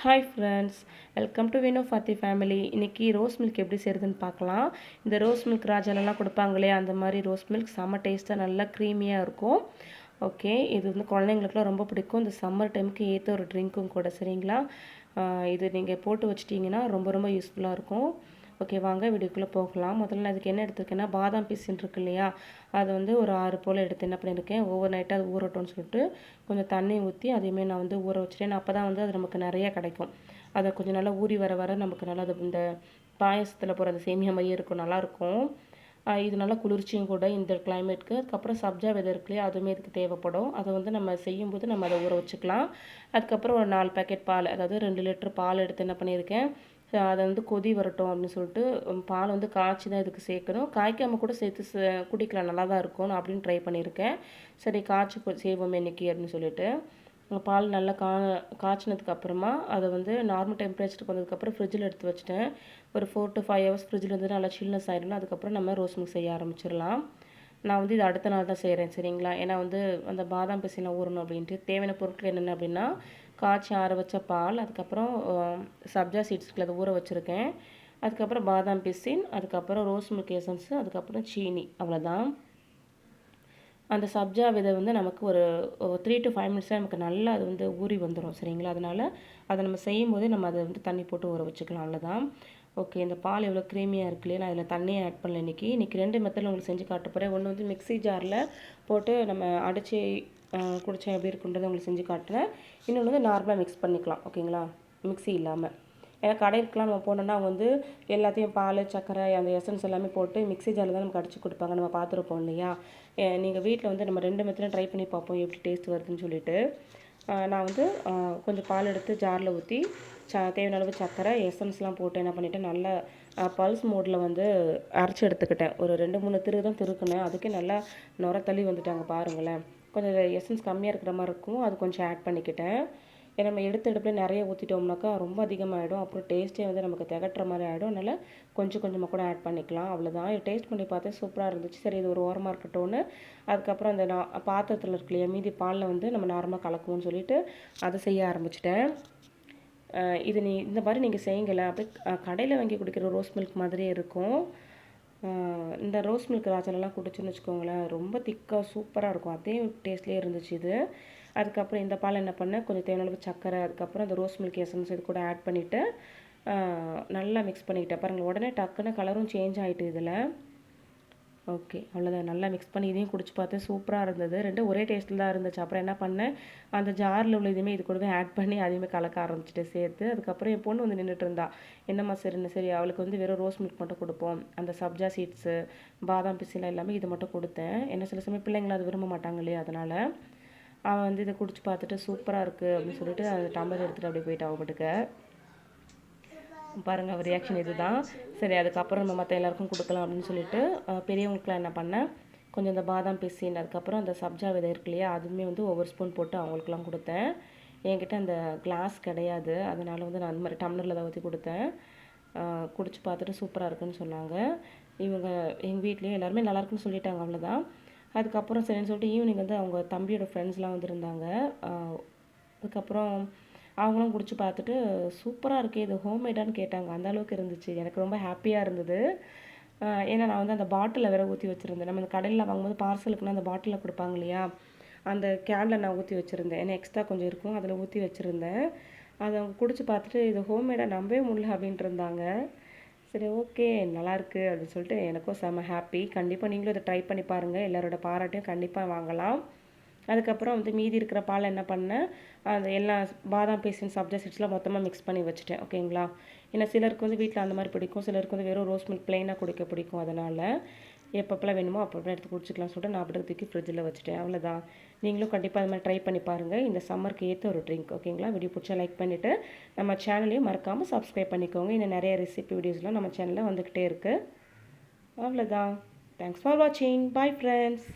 Hi friends welcome to Vino Fathi family இன்றைக்கி rose milk எப்படி செய்கிறதுன்னு பார்க்கலாம். இந்த ரோஸ் மில்க் ராஜாலெலாம் கொடுப்பாங்களே அந்த மாதிரி ரோஸ் மில்க் செம்ம டேஸ்ட்டாக நல்லா க்ரீமியாக இருக்கும். ஓகே இது வந்து குழந்தைங்களுக்குலாம் ரொம்ப பிடிக்கும். இந்த சம்மர் டைமுக்கு ஏற்ற ஒரு ட்ரிங்க்கும் கூட சரிங்களா? இது நீங்கள் போட்டு வச்சிட்டிங்கன்னா ரொம்ப ரொம்ப யூஸ்ஃபுல்லாக இருக்கும். ஓகே வாங்க வீடியோக்குள்ளே போகலாம். முதல்ல அதுக்கு என்ன எடுத்துருக்கேன்னா பாதாம் பீஸ்ன்னு இருக்கு இல்லையா? அது வந்து ஒரு ஆறு போல் எடுத்து என்ன பண்ணியிருக்கேன் ஓவர் நைட்டாக அது ஊறட்டும்னு சொல்லிட்டு கொஞ்சம் தண்ணி ஊற்றி அதையுமே நான் வந்து ஊற வச்சுட்டேன். அப்போ தான் வந்து அது நமக்கு நிறைய கிடைக்கும். அதை கொஞ்சம் நல்லா ஊறி வர வர நமக்கு நல்லா அது இந்த பாயசத்தில் போகிற அந்த சேமியா மாதிரியே இருக்கும் நல்லாயிருக்கும் இது நல்லா குளிர்ச்சியும் கூட இந்த கிளைமேட்க்கு அதுக்கப்புறம் சப்ஜா விதை இருக்குல்லையே அதுவுமே இதுக்கு தேவைப்படும். அதை வந்து நம்ம செய்யும்போது நம்ம அதை ஊற வச்சுக்கலாம். அதுக்கப்புறம் ஒரு நாலு பேக்கெட் பால் அதாவது ரெண்டு லிட்டர் பால் எடுத்து என்ன பண்ணியிருக்கேன் அதை வந்து கொதி வரட்டும் அப்படின்னு சொல்லிட்டு பால் வந்து காய்ச்சி தான் இதுக்கு சேர்க்கணும். காய்க்காமல் கூட சேர்த்து குடிக்கலாம். நல்லா தான் இருக்கும் அப்படின்னு ட்ரை பண்ணியிருக்கேன். சரி காய்ச்சி செய்வோம் இன்றைக்கி அப்படின்னு சொல்லிட்டு. பால் நல்லா கா காய்ச்சினதுக்கு அப்புறமா அதை வந்து நார்மல் டெம்பரேச்சருக்கு வந்ததுக்கப்புறம் ஃப்ரிட்ஜில் எடுத்து வச்சுட்டேன். ஒரு ஃபோர் டு ஃபைவ் ஹவர்ஸ் ஃப்ரிட்ஜில் வந்து நல்லா சில்னஸ் ஆயிடும் அதுக்கப்புறம் நம்ம ரோஸ் மில்க் செய்ய ஆரம்பிச்சிடலாம். நான் வந்து இது அடுத்த நாள் தான் செய்கிறேன் சரிங்களா? ஏன்னா வந்து அந்த பாதாம் பிசிலாம் ஊறணும் அப்படின்ட்டு. தேவையான பொருட்கள் என்னென்ன அப்படின்னா காய்ச்சி ஆற வச்ச பால் அதுக்கப்புறம் சப்ஜா சீட்ஸ்க்கு அதை ஊற வச்சுருக்கேன். அதுக்கப்புறம் பாதாம் பிசின் அதுக்கப்புறம் ரோஸ் மில்க் எசன்ஸு அதுக்கப்புறம் சீனி அவ்வளோதான். அந்த சப்ஜா விதை வந்து நமக்கு ஒரு த்ரீ டு ஃபைவ் மினிட்ஸாக நமக்கு நல்லா அது வந்து ஊறி வந்துடும் சரிங்களா? அதனால் அதை நம்ம செய்யும் போதே நம்ம அதை வந்து தண்ணி போட்டு ஊற வச்சுக்கலாம் அவ்வளோதான். ஓகே இந்த பால் எவ்வளோ க்ரீமியாக இருக்கு இல்லையா? நான் அதில் தண்ணியை ஆட் பண்ணல இன்றைக்கி இன்றைக்கி ரெண்டு மெத்தடில் உங்களுக்கு செஞ்சு காட்ட போகிறேன் ஒன்று வந்து மிக்சி ஜாரில் போட்டு நம்ம அடித்து குடித்தா எப்படி இருக்குன்றதை உங்களுக்கு செஞ்சு காட்டுறேன். இன்னொன்று வந்து நார்மலாக மிக்ஸ் பண்ணிக்கலாம் ஓகேங்களா? மிக்சி இல்லாமல் ஏன்னா கடைக்கெலாம் நம்ம போனோம்னா அவங்க வந்து எல்லாத்தையும் பால் சர்க்கரை அந்த எசன்ஸ் எல்லாமே போட்டு மிக்சி ஜாரில் தான் நமக்கு அடித்து கொடுப்பாங்க. நம்ம பார்த்துருப்போம் இல்லையா? நீங்கள் வீட்டில் வந்து நம்ம ரெண்டு மெத்தடும் ட்ரை பண்ணி பார்ப்போம் எப்படி டேஸ்ட் வருதுன்னு சொல்லிட்டு. நான் வந்து கொஞ்சம் பால் எடுத்து ஜாரில் ஊற்றி ச தேவையான அளவு சக்கரை எசன்ஸ்லாம் போட்டு என்ன பண்ணிவிட்டேன் நல்லா பல்ஸ் மோடில் வந்து அரைச்சி எடுத்துக்கிட்டேன். ஒரு ரெண்டு மூணு திரு தான் திருக்குனேன் அதுக்கே நல்லா நுர தள்ளி வந்துட்டாங்க பாருங்களேன். கொஞ்சம் எசன்ஸ் கம்மியாக இருக்கிற மாதிரி இருக்கும். அது கொஞ்சம் ஆட் பண்ணிக்கிட்டேன். ஏன்னா நம்ம எடுத்த எடுப்பில் நிறைய ஊற்றிட்டோம்னாக்கா ரொம்ப அதிகமாகிடும் அப்புறம் டேஸ்ட்டே வந்து நமக்கு திகட்டுற மாதிரி ஆகிடும் அதனால் கொஞ்சம் கொஞ்சமாக கூட ஆட் பண்ணிக்கலாம். அவ்வளோதான் டேஸ்ட் பண்ணி பார்த்தேன் சூப்பராக இருந்துச்சு. சரி இது ஒரு ஓரமாக இருக்கட்டும்னு. அதுக்கப்புறம் அந்த நான் பாத்திரத்தில் இருக்கு இல்லையா மீதி பாலில் வந்து நம்ம நார்மலாக கலக்குவோம்னு சொல்லிட்டு அதை செய்ய ஆரம்பிச்சிட்டேன். இது நீ இந்த மாதிரி நீங்கள் செய்யுங்கள அப்படியே கடையில் வாங்கி குடிக்கிற ரோஸ் மில்க் மாதிரியே இருக்கும். இந்த ரோஸ் மில்க் ராஜாலெலாம் குடிச்சுன்னு வச்சுக்கோங்களேன் ரொம்ப திக்காக சூப்பராக இருக்கும். அதே டேஸ்ட்லேயே இருந்துச்சு இது. அதுக்கப்புறம் இந்த பால் என்ன பண்ணேன் கொஞ்சம் தேவையான சக்கரை அதுக்கப்புறம் அந்த ரோஸ் மில்க் எசன்ஸ் இது கூட ஆட் பண்ணிவிட்டு நல்லா மிக்ஸ் பண்ணிக்கிட்டேன். பாருங்கள் உடனே டக்குன்னு கலரும் சேஞ்ச் ஆகிட்டு இதில். ஓகே அவ்வளோதான் நல்லா மிக்ஸ் பண்ணி இதையும் குடிச்சு பார்த்தேன். சூப்பராக இருந்தது. ரெண்டும் ஒரே டேஸ்ட்டில் தான் இருந்துச்சு. அப்புறம் என்ன பண்ணேன்? அந்த ஜாரில் உள்ள இதுவுமே இது கூடவே ஆட் பண்ணி அதையுமே கலக்க ஆரம்பிச்சிட்டு சேர்த்து. அதுக்கப்புறம் என் பொண்ணு வந்து நின்றுட்டு இருந்தா. என்னம்மா சரின்னு. சரி அவளுக்கு வந்து வெறும் ரோஸ் மில்க் மட்டும் கொடுப்போம். அந்த சப்ஜா சீட்ஸு பாதாம் பிசிலாம் எல்லாமே இது மட்டும் கொடுத்தேன். என்ன சில சமயம் பிள்ளைங்களை அது விரும்ப மாட்டாங்க இல்லையா? அதனால் அவன் வந்து இதை குடிச்சு பார்த்துட்டு சூப்பராக இருக்குது அப்படின்னு சொல்லிட்டு அந்த டம்ளர் எடுத்துகிட்டு அப்படியே போயிட்டு அவப்பட்டுக்க பாருங்கள் அவர் ரியாக்ஷன் இது தான் சரி அதுக்கப்புறம் நம்ம மற்ற எல்லாருக்கும் கொடுக்கலாம் அப்படின்னு சொல்லிட்டு பெரியவங்களுக்குலாம் என்ன பண்ணேன் கொஞ்சம் இந்த பாதாம் பிசின் அதுக்கப்புறம் அந்த சப்ஜா விதை இருக்கு இல்லையா அதுவுமே வந்து ஒவ்வொரு ஸ்பூன் போட்டு அவங்களுக்குலாம் கொடுத்தேன். என்கிட்ட அந்த கிளாஸ் கிடையாது அதனால் வந்து நான் அந்த மாதிரி டம்ளரில் தான் ஊற்றி கொடுத்தேன். குடிச்சு பார்த்துட்டு சூப்பராக இருக்குன்னு சொன்னாங்க. இவங்க எங்கள் வீட்லேயும் எல்லாருமே நல்லாயிருக்குன்னு சொல்லிட்டாங்க அவ்வளோதான் அதுக்கப்புறம் சரின்னு சொல்லிட்டு ஈவினிங் வந்து அவங்க தம்பியோட ஃப்ரெண்ட்ஸ்லாம் வந்துருந்தாங்க அதுக்கப்புறம் அவங்களும் குடிச்சு பார்த்துட்டு சூப்பராக இருக்குது இது ஹோம்மேடான்னு கேட்டாங்க. அந்த அளவுக்கு இருந்துச்சு. எனக்கு ரொம்ப ஹாப்பியாக இருந்தது. ஏன்னா நான் வந்து அந்த பாட்டிலில் வேற ஊற்றி வச்சுருந்தேன். நம்ம இந்த கடையில் வாங்கும்போது பார்சலுக்குன்னா அந்த பாட்டிலில் கொடுப்பாங்க இல்லையா? அந்த கேனில் நான் ஊற்றி வச்சுருந்தேன். ஏன்னா எக்ஸ்ட்ரா கொஞ்சம் இருக்கும். அதில் ஊற்றி வச்சுருந்தேன். அதை அவங்க குடிச்சு பார்த்துட்டு இது ஹோம்மேடாக நம்பவே முடியல அப்படின்ட்டு இருந்தாங்க. சரி ஓகே நல்லாயிருக்கு அப்படின்னு சொல்லிட்டு எனக்கும் செம்ம ஹாப்பி. கண்டிப்பாக நீங்களும் இதை ட்ரை பண்ணி பாருங்கள் எல்லாரோட பாராட்டையும் கண்டிப்பாக வாங்கலாம். அதுக்கப்புறம் வந்து மீதி இருக்கிற பால் என்ன பண்ணேன் அந்த எல்லா பாதாம் பேசின் சப்ஜா சீட்ஸ்லாம் மொத்தமாக மிக்ஸ் பண்ணி வச்சுட்டேன் ஓகேங்களா ஏன்னா சிலருக்கு வந்து வீட்டில் அந்த மாதிரி பிடிக்கும் சிலருக்கு வந்து வெறும் ரோஸ் மில்க் ப்ளைனாக குடிக்க பிடிக்கும் அதனால் எப்பப்பெல்லாம் வேணுமோ அப்பப்போ எடுத்து குடிச்சிக்கலாம் சொல்லிட்டு நான் அப்படியே தூக்கி ஃப்ரிட்ஜில் வச்சுட்டேன் அவ்வளோதான் நீங்களும் கண்டிப்பாக அது மாதிரி ட்ரை பண்ணி பாருங்கள் இந்த சம்மருக்கு ஏற்ற ஒரு ட்ரிங்க் ஓகேங்களா வீடியோ பிடிச்சா லைக் பண்ணிவிட்டு நம்ம சேனலையும் மறக்காமல் சப்ஸ்கிரைப் பண்ணிக்கோங்க இன்னும் நிறைய ரெசிபி வீடியோஸ்லாம் நம்ம சேனலில் வந்துக்கிட்டே இருக்குது அவ்வளோதான் தேங்க்ஸ் ஃபார் வாட்சிங் பாய் ஃப்ரெண்ட்ஸ்